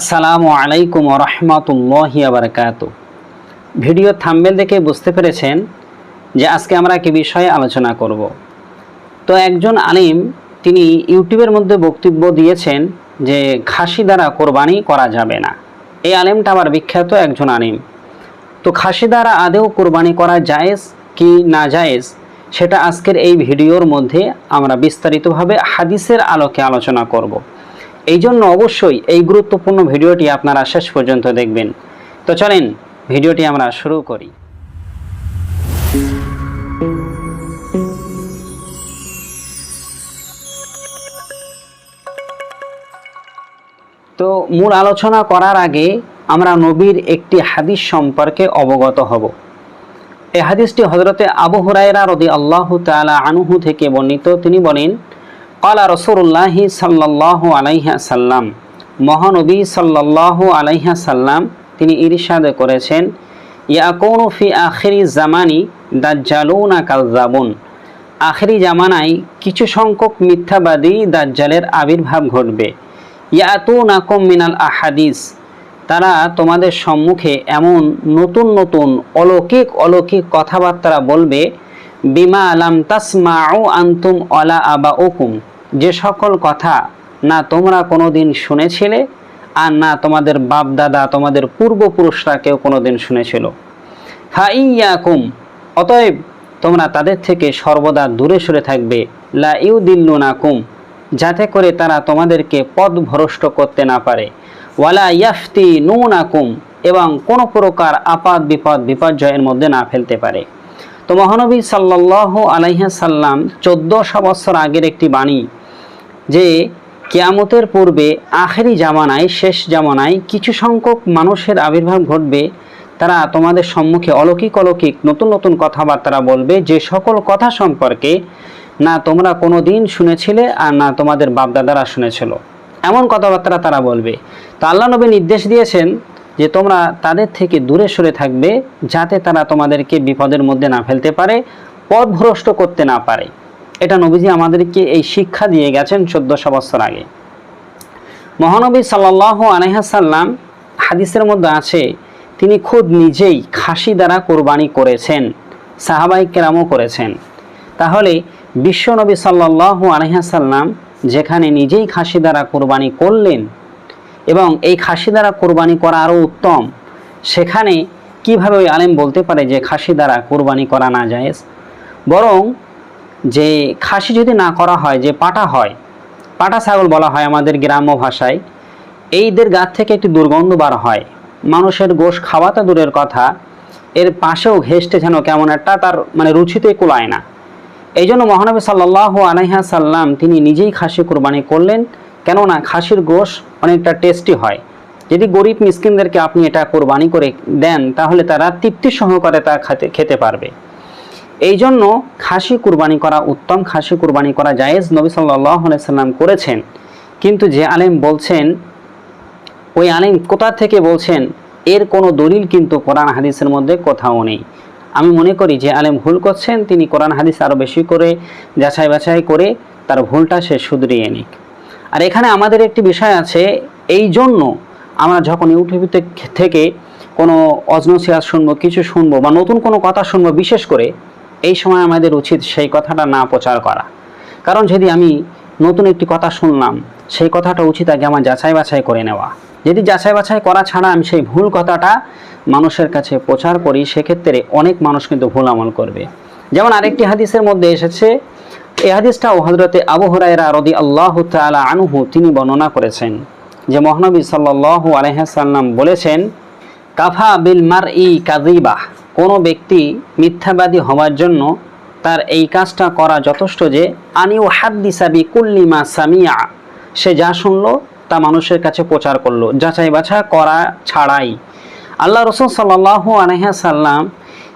আসসালামু আলাইকুম রহমতুল্লাহি আবরকাত ভিডিও থাম্বেল দেখে বুঝতে পেরেছেন যে আজকে আমরা কি বিষয়ে আলোচনা করব। তো একজন আলিম, তিনি ইউটিউবের মধ্যে বক্তব্য দিয়েছেন যে খাসি দ্বারা কোরবানি করা যাবে না। এই আলেমটা আমার বিখ্যাত একজন আলিম। তো খাসি দ্বারা আদেও কোরবানি করা জায়েজ কি না জায়েজ, সেটা আজকের এই ভিডিওর মধ্যে আমরা বিস্তারিতভাবে হাদিসের আলোকে আলোচনা করব। এই জন্য অবশ্যই এই গুরুত্বপূর্ণ ভিডিওটি আপনারা শেষ পর্যন্ত দেখবেন। তো চলেন, ভিডিওটি আমরা শুরু করি। তো মূল আলোচনা করার আগে আমরা নবীর একটি হাদিস সম্পর্কে অবগত হব। এই হাদিসটি হজরতে আবু হুরায়রা রদি আল্লাহ তালা আনুহু থেকে বর্ণিত। তিনি বলেন কালা রসুল্লাহি সাল্লাহ আলাইহা সাল্লাম মহানবী সাল্লাহ আলাইহা সাল্লাম তিনি ইরশাদ করেছেন, ইয়াকৌনু ফি আখেরি জামানি দাজ্জালুনা কালজাবুন আখেরি জামানায় কিছু সংখ্যক মিথ্যাবাদী দাজ্জালের আবির্ভাব ঘটবে। ইয়াতু নাকম মিনাল আহাদিস, তারা তোমাদের সম্মুখে এমন নতুন নতুন অলৌকিক অলৌকিক কথাবার্তা বলবে, বিমা আলাম তাসমাউ আন্তুম অলা আবা ওকুম যে সকল কথা না তোমরা কোনোদিন শুনেছিলে আর না তোমাদের বাপ দাদা তোমাদের পূর্বপুরুষরা কেউ কোনোদিন শুনেছিল। ফাইয়াকুম অতএব তোমরা তাদের থেকে সর্বদা দূরে সরে থাকবে। লা ইউদিল্লুনাকুম, যাতে করে তারা তোমাদেরকে পদ ভ্রষ্ট করতে না পারে। ওয়ালা ইয়াফতি নুনাকুম এবং কোনো প্রকার আপাত বিপদ বিপর্যয়ের মধ্যে না ফেলতে পারে। তো মহানবী সাল্লাহ আলাইহা সাল্লাম চোদ্দোশো বছর আগের একটি বাণী যে কেয়ামতের পূর্বে, আখেরি জামানায়, শেষ জামানায় কিছু সংখ্যক মানুষের আবির্ভাব ঘটবে। তারা তোমাদের সম্মুখে অলৌকিক অলৌকিক নতুন নতুন কথাবার্তা বলবে। যে সকল কথা সম্পর্কে না তোমরা কোনো দিন শুনেছিলে আর না তোমাদের বাপদাদারা শুনেছিল। এমন কথাবার্তা তারা বলবে। তো আল্লাহ নবী নির্দেশ দিয়েছেন যে তোমরা তাদের থেকে দূরে সরে থাকবে, যাতে তারা তোমাদেরকে বিপদের মধ্যে না ফেলতে পারে, পথভ্রষ্ট করতে না পারে। এটা নবীজি আমাদেরকে এই শিক্ষা দিয়ে গেছেন চোদ্দশো বছর আগে। মহানবী সাল্লাহ আলহাসাল্লাম হাদিসের মধ্যে আছে, তিনি খুদ নিজেই খাসি দ্বারা কোরবানি করেছেন, সাহাবাই কেরামও করেছেন। তাহলে বিশ্বনবী সাল্লাহ আলহাসাল্লাম যেখানে নিজেই খাসি দ্বারা কোরবানি করলেন এবং এই খাসি দ্বারা কোরবানি করা আরও উত্তম, সেখানে কীভাবে ওই আলেম বলতে পারে যে খাসি দ্বারা কোরবানি করা না যায় বরং যে খাসি যদি না করা হয়, যে পাটা হয়, পাটা ছাগল বলা হয় আমাদের গ্রাম্য ভাষায়, এইদের গাছ থেকে একটি দুর্গন্ধ বার হয়। মানুষের গোশ খাওয়াটা দূরের কথা, এর পাশেও ঘেসতে যেন কেমন একটা তার মানে রুচিতে কুলায় না। এই জন্য মহানবী সাল্লাহ আলাইহা সাল্লাম তিনি নিজেই খাসি কোরবানি করলেন, কেননা খাসির গোশ অনেকটা টেস্টি হয়। যদি গরিব মিসকিনদেরকে আপনি এটা কোরবানি করে দেন, তাহলে তারা তৃপ্তি সহকারে তা খেতে খেতে পারবে। এই জন্য খাসি কুরবানি করা উত্তম, খাসি কুরবানি করা জায়েজ নবী সাল্লাহ সাল্লাম করেছেন। কিন্তু যে আলেম বলছেন, ওই আলেম কোথা থেকে বলছেন, এর কোনো দলিল কিন্তু কোরআন হাদিসের মধ্যে কোথাও নেই। আমি মনে করি যে আলেম ভুল করছেন, তিনি কোরআন হাদিস আরও বেশি করে যাচাই বাছাই করে তার ভুলটা সে শুধরিয়ে নিক। আর এখানে আমাদের একটি বিষয় আছে এই জন্য আমরা যখন ইউটিউব থেকে কোনো অজনসিয়াত শুনব, কিছু শুনব বা নতুন কোনো কথা শুনব বিশেষ করে এই সময় আমাদের উচিত সেই কথাটা না প্রচার করা। কারণ যদি আমি নতুন একটি কথা শুনলাম, সেই কথাটা উচিত আগে আমার যাচাই বাছাই করে নেওয়া। যদি যাচাই বাছাই করা ছাড়া আমি সেই ভুল কথাটা মানুষের কাছে প্রচার করি, সেক্ষেত্রে অনেক মানুষ কিন্তু ভুল আমল করবে। যেমন আরেকটি হাদিসের মধ্যে এসেছে, এই হাদিসটাও হজরতে আবু হরাইরা রদি আল্লাহ তালা আনুহু তিনি বর্ণনা করেছেন যে মহানবী সাল্লাহ আলহাসাল্লাম বলেছেন, কাফা বিল মার ই কাজিবাহ কোনো ব্যক্তি মিথ্যাবাদী হওয়ার জন্য তার এই কাজটা করা যথেষ্ট যে আনিও হাদ্দিসাবি কুল্লিমা সামিয়া। সে যা শুনলো তা মানুষের কাছে প্রচার করল, যাচাই বাছা করা ছাড়াই। আল্লাহ রসুল সাল্লাহ আলহাসাল্লাম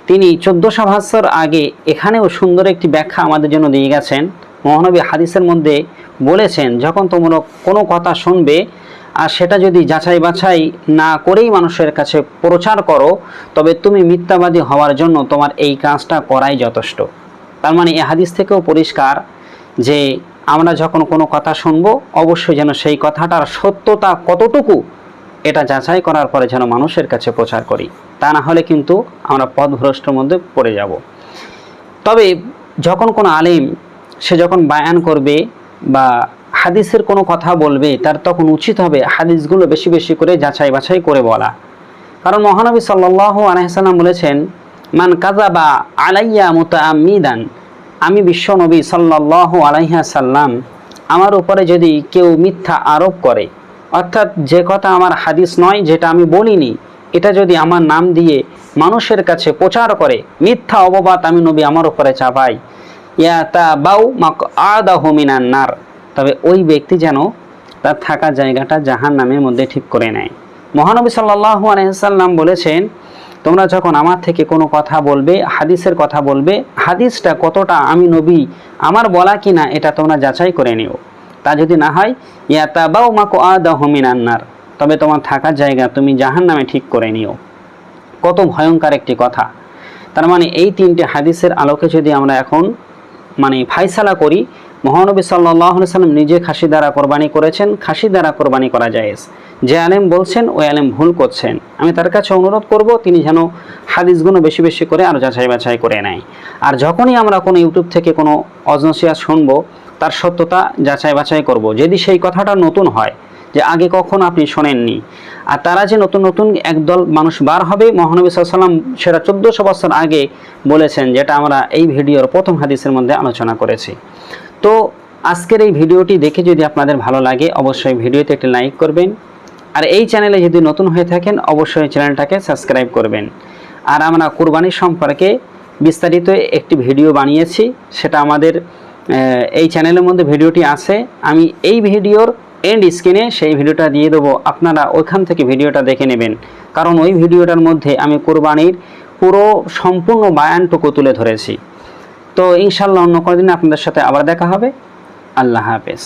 তিনি চোদ্দোশো বছর আগে এখানেও সুন্দর একটি ব্যাখ্যা আমাদের জন্য দিয়ে গেছেন। মহানবী হাদিসের মধ্যে বলেছেন, যখন তোমরা কোনো কথা শুনবে আর সেটা যদি যাচাই বাছাই না করেই মানুষের কাছে প্রচার করো, তবে তুমি মিথ্যাবাদী হওয়ার জন্য তোমার এই কাজটা করাই যথেষ্ট। তার মানে এ হাদিস থেকেও পরিষ্কার যে আমরা যখন কোনো কথা শুনব, অবশ্যই যেন সেই কথাটার সত্যতা কতটুকু, এটা যাচাই করার পরে যেন মানুষের কাছে প্রচার করি। তা না হলে কিন্তু আমরা পথভ্রষ্টর মধ্যে পড়ে যাব। তবে যখন কোনো আলিম সে যখন বায়ান করবে বা হাদিসের কোনো কথা বলবে, তার তখন উচিত হবে হাদিসগুলো বেশি বেশি করে যাচাই বাছাই করে বলা। কারণ মহানবী সাল্লাহ আলহিসাল্লাম বলেছেন, মান কাজাবা আলাইয়া মুতাআমিদান আমি বিশ্বনবী সাল্লাহ আলাইহা সাল্লাম, আমার উপরে যদি কেউ মিথ্যা আরোপ করে, অর্থাৎ যে কথা আমার হাদিস নয়, যেটা আমি বলিনি, এটা যদি আমার নাম দিয়ে মানুষের কাছে প্রচার করে, মিথ্যা অববাদ আমি নবী আমার উপরে চাপাই। ইয়া তা বাউ মাক আদাহ মিনান নার। তবে ওই ব্যক্তি যেন তার থাকা জায়গাটা জাহান নামের মধ্যে ঠিক করে নেয়। মহানবী সাল্লাহ আলহিসাল্লাম বলেছেন, তোমরা যখন আমার থেকে কোনো কথা বলবে, হাদিসের কথা বলবে, হাদিসটা কতটা আমি নবী, আমার বলা কি না এটা তোমরা যাচাই করে নিও। তা যদি না হয় ইয়াতা বাউ মাকো আদাহ মিনান নার, তবে তোমার থাকার জায়গা তুমি জাহান নামে ঠিক করে নিও। কত ভয়ঙ্কর একটি কথা। তার মানে এই তিনটে হাদিসের আলোকে যদি আমরা এখন মানে ফাইসালা করি মহানবী সাল্লাহ সাল্লাম নিজে খাসি দ্বারা কোরবানি করেছেন, খাসি দ্বারা কোরবানি করা যায় যে আলেম বলছেন, ওই আলেম ভুল করছেন। আমি তার কাছে অনুরোধ করব, তিনি যেন হাদিসগুলো বেশি বেশি করে আরও যাচাই বাছাই করে নেয়। আর যখনই আমরা কোনো ইউটিউব থেকে কোনো অজনসিয়া শুনব, তার সত্যতা যাচাই বাছাই করব। যদি সেই কথাটা নতুন হয়, যে আগে কখন আপনি শোনেননি, আর তারা যে নতুন নতুন একদল মানুষ বার হবে, মহানবী সাল্লাম সেটা চোদ্দোশো বছর আগে বলেছেন, যেটা আমরা এই ভিডিওর প্রথম হাদিসের মধ্যে আলোচনা করেছি। তো আজকের এই ভিডিওটি দেখে যদি আপনাদের ভালো লাগে, অবশ্যই ভিডিওতে একটি লাইক করবেন। আর এই চ্যানেলে যদি নতুন হয়ে থাকেন, অবশ্যই চ্যানেলটাকে সাবস্ক্রাইব করবেন। আর আমরা কোরবানি সম্পর্কে বিস্তারিত একটি ভিডিও বানিয়েছি, সেটা আমাদের এই চ্যানেলের মধ্যে ভিডিওটি আছে। আমি এই ভিডিওর এন্ড স্ক্রিনে সেই ভিডিওটা দিয়ে দেবো। আপনারা ওইখান থেকে ভিডিওটা দেখে নেবেন। কারণ ওই ভিডিওটার মধ্যে আমি কোরবানির পুরো সম্পূর্ণ বায়ানটুকু তুলে ধরেছি। তো ইনশাল্লাহ অন্য কোনো দিন আপনাদের সাথে আবার দেখা হবে। আল্লাহ হাফেজ।